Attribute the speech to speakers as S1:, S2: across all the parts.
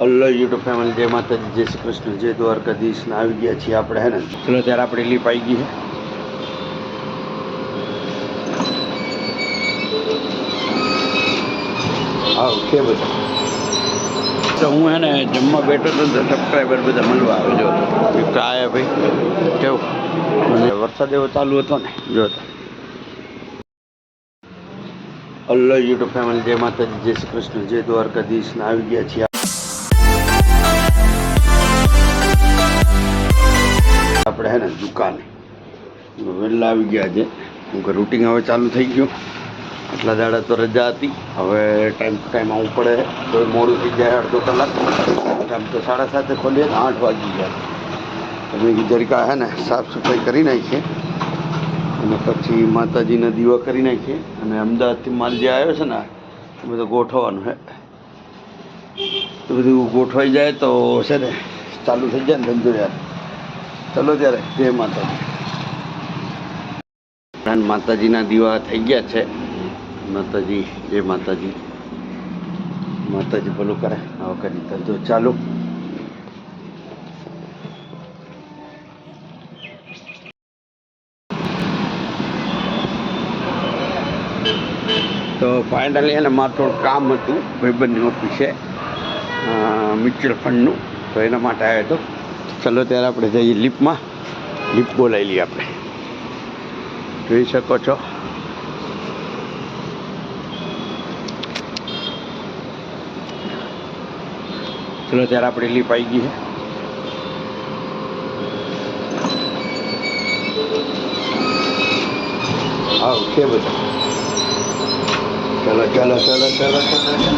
S1: અલ્લો YouTube family જય માતાજી, જય શ્રી કૃષ્ણ. જય દ્વારકાધીશ ને આવી ગયા છીએ આપણે, હે ને? ચલો, ત્યારે આપણે લીપ આવી ગઈ છે. બધા. તો હું, હે જમવા બેઠો તો સબસ્ક્રાઈબર બધા મળવા આવ્યો જો. કે આયા ભાઈ, કેવું? અને વરસાદ એવો ચાલુ હતો ને, જો. અલ્લો યુટ્યુબ ફેમિલી જય માતાજી, જય શ્રી કૃષ્ણ. જય દ્વારકાધીશ ને આવી ગયા છીએ. આપણે હે ને દુકાને. વહેલા આવી ગયા છે. હું કે રૂટિંગ હવે ચાલુ થઈ ગયું. એટલા દાડા તો રજા હતી. હવે ટાઈમ ટુ ટાઈમ આવવું પડે. તો મોડું થઈ જાય અડધો કલાક. આમ તો સાડા સાતે ખોલીએ ને આઠ વાગી ગયા. તમે જરીકા હે ને, સાફ સફાઈ કરી નાખીએ. અને પછી માતાજીના દીવા કરી નાખીએ. અને અમદાવાદથી માલ જે આવ્યો છે ને, એ બધું ગોઠવવાનું હે. એ બધું ગોઠવાઈ જાય તો છે ને, ચાલુ થઈ જાય ને ધંધો યાર. ચલો ત્યારે, જય માતાજી. માતાજીના દીવા થઈ ગયા છે. માતાજી, જય માતાજી. માતાજી ભલું કરે, આ કરી ધંધો ચાલુ. તો ફાઇનલી એને મારે થોડું કામ હતું, ભાઈબંધની ઓફિસે મ્યુચ્યુઅલ ફંડનું તો એના માટે આવ્યો હતો. ચલો ત્યારે આપણે જઈએ લિફ્ટમાં. લિફ્ટ બોલાવી લઈએ આપણે. જોઈ શકો છો. ચલો ત્યારે આપણી લિફ્ટ આવી ગઈ છે. હા કે બધા. ચલો ચલો ચલો ચલો ચલો.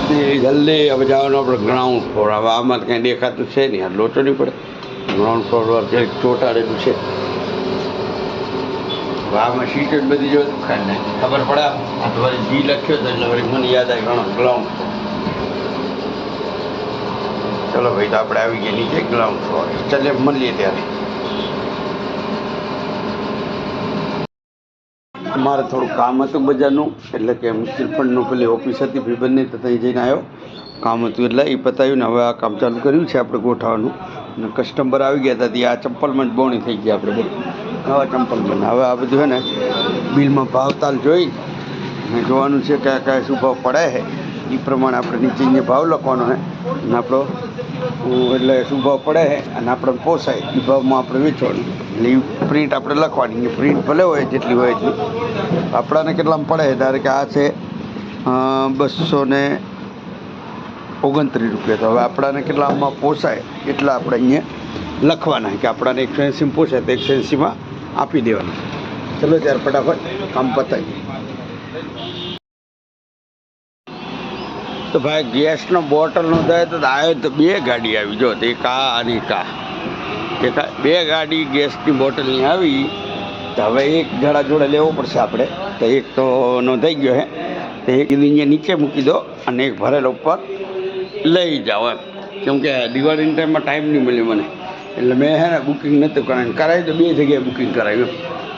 S1: જલ્દી જલ્દી. હવે જવાનું આપણે ગ્રાઉન્ડ ફ્લોર હવે આમાં તો કંઈ દેખાતું છે નહીં. આ લોચો નહીં પડે. ગ્રાઉન્ડ ફ્લોર જે ચોટાડેલું છે. આમાં સીટ જ બધી જો ખાઈ ને. ખબર પડે આ તો વળી જી લખ્યો હતો એટલે વળી મને યાદ આવે ઘણો ગ્રાઉન્ડ ચલો ભાઈ તો આપણે આવી ગયા નીચે ગ્રાઉન્ડ ફ્લોર ચાલે મળીએ ત્યારે. મારે થોડું કામ હતું બજારનું એટલે કે મ્યુચ્યુઅલ ફંડનું પેલી ઓફિસ હતી ભાઈબંધની તો ત્યાં જઈને આવ્યો. કામ હતું એટલે એ પતાવ્યું ને હવે આ કામ ચાલુ કર્યું છે આપણે ગોઠવવાનું. અને કસ્ટમર આવી ગયા હતા, ત્યાં આ ચંપલમાં જ બોણી થઈ ગયા આપણે નવા ચંપલમાં. હવે આ બધું છે ને, બિલમાં ભાવતાલ જોઈ અને જોવાનું છે કયા કયા શું ભાવ પડે છે. એ પ્રમાણે આપણે નીચે ભાવ લખવાનો છે અને આપણો એટલે શું ભાવ પડે છે, અને આપણે પોસાય. એ ભાવમાં આપણે વેચવાનું. એટલે એ પ્રિન્ટ આપણે લખવાની. એ પ્રિન્ટ ભલે હોય, જેટલી હોય એટલી. આપણાને કેટલામાં પડે ધારે કે આ છે બસો ને ઓગણત્રીસ રૂપિયા તો હવે આપણાને કેટલામાં પોસાય? એટલા આપણે અહીંયા લખવાના કે આપણાને એકસો એંસીમાં પોસાય તો એકસો એંસીમાં આપી દેવાનું. ચલો ત્યારે ફટાફટ કામ પતાવી તો ભાઈ, ગેસનો બોટલ નોંધાય તો આવ્યો તો બે ગાડી આવી. જો, એક આ અને એક આ. બે ગાડી ગેસની બોટલની આવી. તો હવે એક જણા જોડે લેવો પડશે આપણે. તો એક તો નોંધાઈ ગયો હે. તો એક અહીંયા નીચે મૂકી દો અને એક ભરેલો ઉપર લઈ જાઓ એમ. કેમ કે દિવાળીના ટાઈમમાં ટાઈમ નહીં મળ્યો મને. એટલે મેં હે ને બુકિંગ નહોતું કરાવ્યું. કરાવી તો બે જગ્યાએ બુકિંગ કરાવ્યું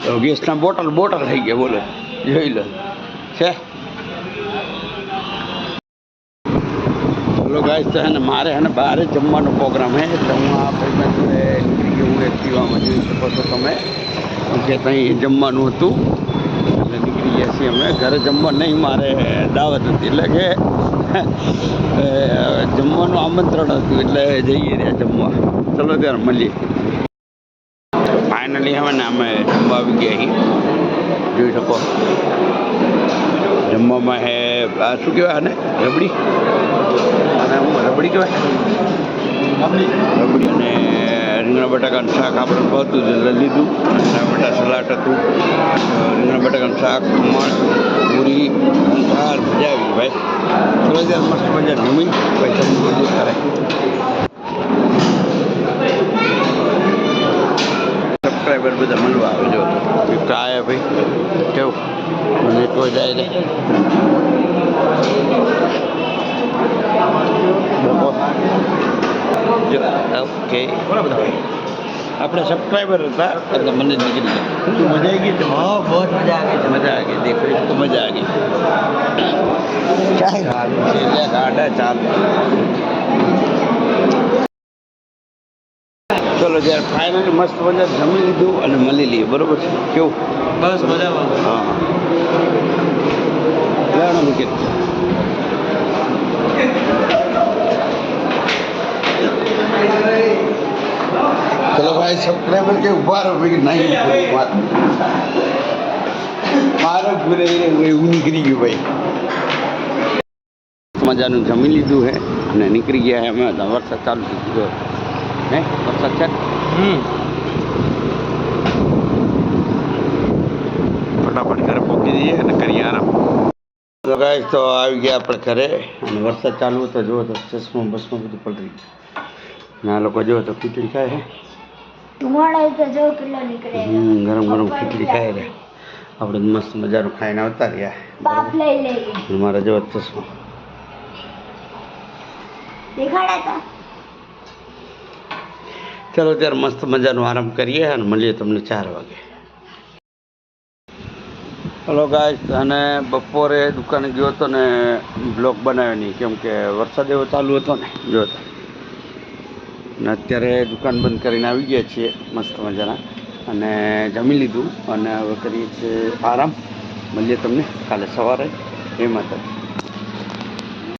S1: તો ગેસના બોટલ બોટલ થઈ ગયા, બોલો. જોઈ લો. છે? બોલો ગાઈસ તો હે ને મારે હે ને બહાર જમવાનો પ્રોગ્રામ હે, એટલે હું આ ભાઈ નીકળી ગયો, હું એક્ટિવામાં જોઈ શકો છો તમે. કે ત્યાં જમવાનું હતું. એટલે છીએ અમે. ઘરે જમવા નહીં મારે દાવત હતી એટલે કે જમવાનું આમંત્રણ હતું. એટલે જઈએ રહ્યા જમવા. ચલો ત્યારે મળીએ. ફાઇનલી હવે ને અમે જમવા આવી ગયા અહીં જોઈ શકો. જમવામાં હે આ શું કહેવાય આને? રબડી? અને હું રબડી કહેવાય? રબડી અને રીંગણા બટાકાનું શાક આપણે ભાવતું એટલે લીધું. રીંગણા બટા સલાડ હતું. રીંગણ બટાકાનું શાક, ખમણ, પૂરી, દાળ મજા આવી ભાઈ. ત્યારે મસ્ત મજા જમી તમને બધું કરે સબસ્ક્રાઈબર બધા મળવા આવે કાયા ભાઈ. કેવું? મને તો જાય ને જો ઓકે આપણે સબસ્ક્રાઈબર હતા. એટલે મને નીકળી ગયા મજા આવી ગઈ હા બહુ મજા આવી ગઈ મજા આવી ગઈ. દેખો તો મજા આવી ગઈ. ચાલુ છે? એટલે ગાડા ચાલુ. ચલો જ્યારે ફાઇનલી મસ્ત મજા જમી લીધું અને મળી લઈએ બરોબર છે? કેવું?
S2: બસ મજામાં.
S1: હા. લેવાનો વિકેટ ભાઈ સબસ્ક્રાઈબર કે ઊભા રહો કે નહીં મારો ઘરે એવું નીકળી ગયું ભાઈ. મજાનું જમી લીધું હે અને નીકળી ગયા હે અમે. વરસાદ ચાલુ થઈ ગયો હે વરસાદ છે? ફટાફટ ઘરે પહોંચી જઈએ અને કરીએ આરામ. તો ગાઈસ તો આવી ગયા આપણે ઘરે. અને વરસાદ ચાલુ હતો જુઓ તો ચશ્મા બસમાં બધું પલટી ગયું. અને આ લોકો જુઓ તો ખીચડી ખાય ગરમ ગરમ ખીચડી ખાઈ રે આપણે મસ્ત મજાનું ખાઈને આવતા રહ્યા. મારા જેવો ચશ્મા. ચલો ત્યારે મસ્ત મજાનો આરામ કરીએ અને મળીએ તમને ચાર વાગે. હલો ગાય અને બપોરે દુકાને ગયો હતો ને બ્લોક બનાવ્યો નહીં કેમ કે વરસાદ એવો ચાલુ હતો ને. જો તો. અને અત્યારે દુકાન બંધ કરીને આવી ગયા છીએ, મસ્ત મજાના. અને જમી લીધું અને હવે કરીએ છીએ આરામ. મળીએ તમને કાલે સવારે. એ માતા